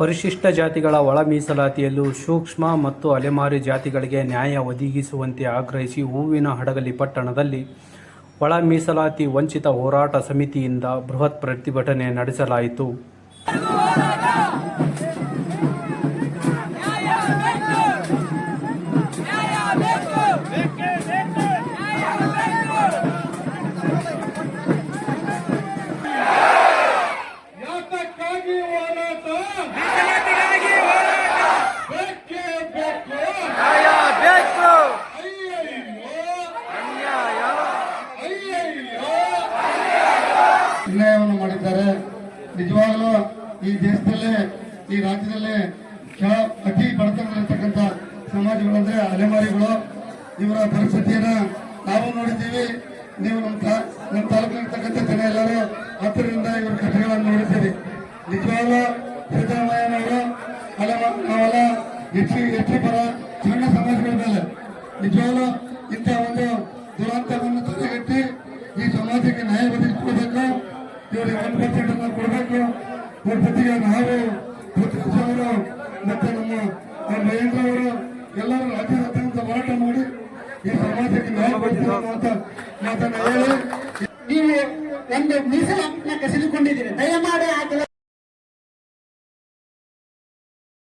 ಪರಿಶಿಷ್ಟ ಜಾತಿಗಳ ಒಳ ಮೀಸಲಾತಿಯಲ್ಲೂ ಸೂಕ್ಷ್ಮ ಮತ್ತು ಅಲೆಮಾರಿ ಜಾತಿಗಳಿಗೆ ನ್ಯಾಯ ಒದಗಿಸುವಂತೆ ಆಗ್ರಹಿಸಿ ಹೂವಿನ ಹಡಗಲಿ ಪಟ್ಟಣದಲ್ಲಿ ಒಳ ಮೀಸಲಾತಿ ವಂಚಿತ ಹೋರಾಟ ಸಮಿತಿಯಿಂದ ಬೃಹತ್ ಪ್ರತಿಭಟನೆ ನಡೆಸಲಾಯಿತು. ಅನ್ಯಾಯವನ್ನು ಮಾಡಿದ್ದಾರೆ. ನಿಜವಾಗಲೂ ಈ ದೇಶದಲ್ಲೇ, ಈ ರಾಜ್ಯದಲ್ಲೇ ಕೆಳ ಅತಿ ಬಡತನದಲ್ಲಿರ್ತಕ್ಕಂಥ ಅಂದರೆ ಅಲೆಮಾರಿಗಳು. ಇವರ ಪರಿಸ್ಥಿತಿಯನ್ನ ನಾವು ನೋಡಿದ್ದೀವಿ. ನೀವು ನಮ್ಮ ನಮ್ಮ ತಾಲೂಕಿನಲ್ಲಿರ್ತಕ್ಕಂಥ ಜನ ಎಲ್ಲರೂ ಹತ್ತಿರದಿಂದ ಇವರ ಕಥೆಗಳನ್ನು ನೋಡಿದ್ದೀರಿ. ನಿಜವಾಗ್ಲೂ ಸಿದ್ದರಾಮಯ್ಯನವರು ಅಲೆಮ ನಾವೆಲ್ಲ ಹೆಚ್ಚು ಹೆಚ್ಚು ಪರ ಸಣ್ಣ ಸಮಾಜಗಳ ಮೇಲೆ. ನಿಜವಾಗ್ಲೂ ಇಂಥ ಒಂದು ದುರಂತವನ್ನು ತಡೆಗಟ್ಟಿ ಈ ಸಮಾಜಕ್ಕೆ ನ್ಯಾಯ ಒದಗಿಸಿಕೊಡ್ಬೇಕು ಟಿಕೆಟನ್ನು ಕೊಡಬೇಕು. ಇವ್ರ ಜೊತೆಗೆ ನಾವು ಪೃಥ್ವಿರಾಜ್ ಅವರು ಮತ್ತೆ ನಮ್ಮ ಮಹೇಂದ್ರ ಅವರು ಎಲ್ಲರೂ ರಾಜ್ಯದ ಹೋರಾಟ ಮಾಡಿ ಈ ಸಮಾಜಕ್ಕೆ ನ್ಯಾಯ ಕೊಡ್ತೀವಿ ಅನ್ನುವಂತ ಮಾತನ್ನ ಹೇಳಿ. ನೀವು ಒಂದು ಮೀಸಲಾತಿನ ಕಸಿದುಕೊಂಡಿದ್ದೀರಿ ದಯಮಾಡಿ ಆ